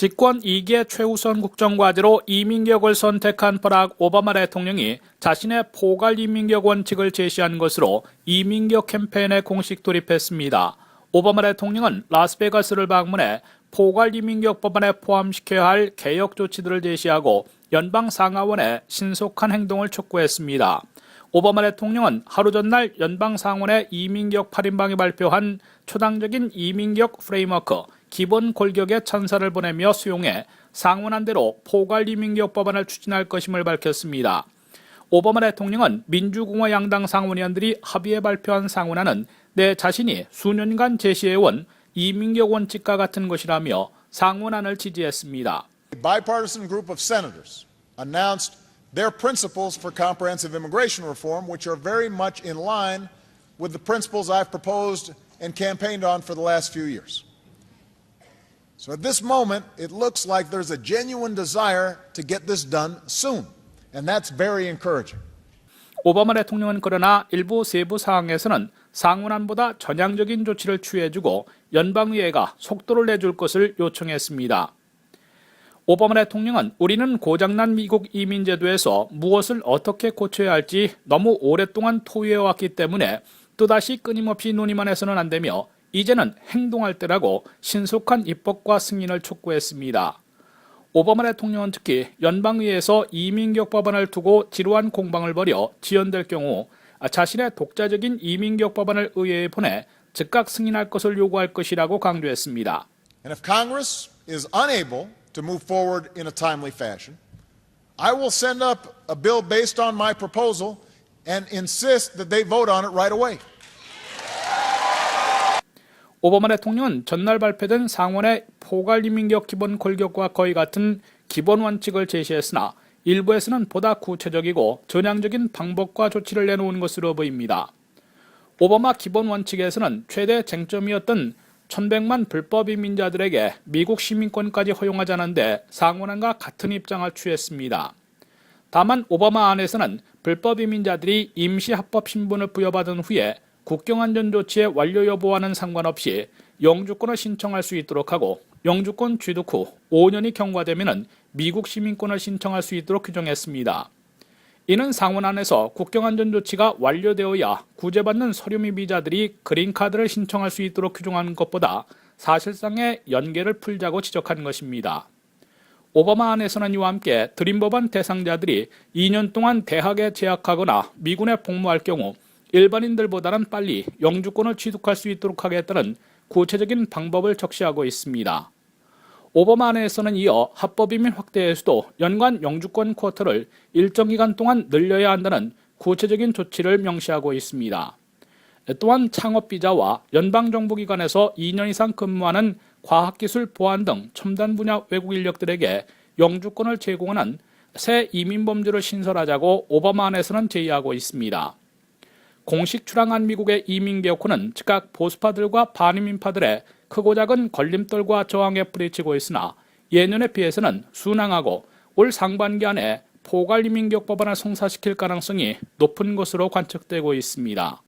집권 2기 최우선 국정과제로 이민격을 선택한 버락 오바마 대통령이 자신의 포괄 이민격 원칙을 제시한 것으로 이민격 캠페인에 공식 돌입했습니다. 오바마 대통령은 라스베가스를 방문해 포괄 이민격 법안에 포함시켜야 할 개혁 조치들을 제시하고 연방 상하원에 신속한 행동을 촉구했습니다. 오바마 대통령은 하루 전날 연방 상원의 이민격 8인방이 발표한 초당적인 이민격 프레임워크 기본 골격에 찬사를 보내며 수용해 상원안대로 포괄 이민격 법안을 추진할 것임을 밝혔습니다. 오바마 대통령은 민주공화 양당 상원의원들이 합의해 발표한 상원안은 내 자신이 수년간 제시해온 이민격 원칙과 같은 것이라며 상원안을 지지했습니다. Bipartisan group of senators announced their principles for comprehensive immigration reform, which are very much in line with the principles I've proposed and campaigned on for the last few years. So at this moment, it looks like there's a genuine desire to get this done soon, and that's very encouraging. 오바마 대통령은 그러나 일부 세부 사항에서는 상원안보다 전향적인 조치를 취해주고 연방의회가 속도를 내줄 것을 요청했습니다. 오바마 대통령은 우리는 고장난 미국 이민제도에서 무엇을 어떻게 고쳐야 할지 너무 오랫동안 토의해왔기 때문에 또다시 끊임없이 논의만 해서는 안 되며 이제는 행동할 때라고 신속한 입법과 승인을 촉구했습니다. 오바마 대통령은 특히 연방의회에서 이민격 법안을 두고 지루한 공방을 벌여 지연될 경우 자신의 독자적인 이민격 법안을 의회에 보내 즉각 승인할 것을 요구할 것이라고 강조했습니다. And if Congress is unable to move forward in a timely fashion, I will send up a bill based on my proposal and insist that they vote on it right away. 오바마 대통령은 전날 발표된 상원의 포괄 이민격 기본 골격과 거의 같은 기본 원칙을 제시했으나 일부에서는 보다 구체적이고 전향적인 방법과 조치를 내놓은 것으로 보입니다. 오바마 기본 원칙에서는 최대 쟁점이었던 1100만 불법 이민자들에게 미국 시민권까지 허용하자는데 상원안과 같은 입장을 취했습니다. 다만 오바마 안에서는 불법 이민자들이 임시 합법 신분을 부여받은 후에 국경안전 조치의 완료 여부와는 상관없이 영주권을 신청할 수 있도록 하고 영주권 취득 후 5년이 경과되면 미국 시민권을 신청할 수 있도록 규정했습니다. 이는 상원 안에서 국경안전 조치가 완료되어야 구제받는 서류 미비자들이 그린카드를 신청할 수 있도록 규정하는 것보다 사실상의 연계를 풀자고 지적한 것입니다. 오바마 안에서는 이와 함께 드림 법안 대상자들이 2년 동안 대학에 재학하거나 미군에 복무할 경우 일반인들보다는 빨리 영주권을 취득할 수 있도록 하겠다는 구체적인 방법을 적시하고 있습니다. 오바마 안에서는 이어 합법 이민 확대에서도 연간 영주권 쿼터를 일정 기간 동안 늘려야 한다는 구체적인 조치를 명시하고 있습니다. 또한 창업 비자와 연방 정부 기관에서 2년 이상 근무하는 과학기술 보안 등 첨단 분야 외국 인력들에게 영주권을 제공하는 새 이민 범주를 신설하자고 오바마 안에서는 제의하고 있습니다. 공식 출항한 미국의 이민 개혁호는 즉각 보수파들과 반이민파들의 크고 작은 걸림돌과 저항에 뿌리치고 있으나 예년에 비해서는 순항하고 올 상반기 안에 포괄 이민격 법안을 성사시킬 가능성이 높은 것으로 관측되고 있습니다.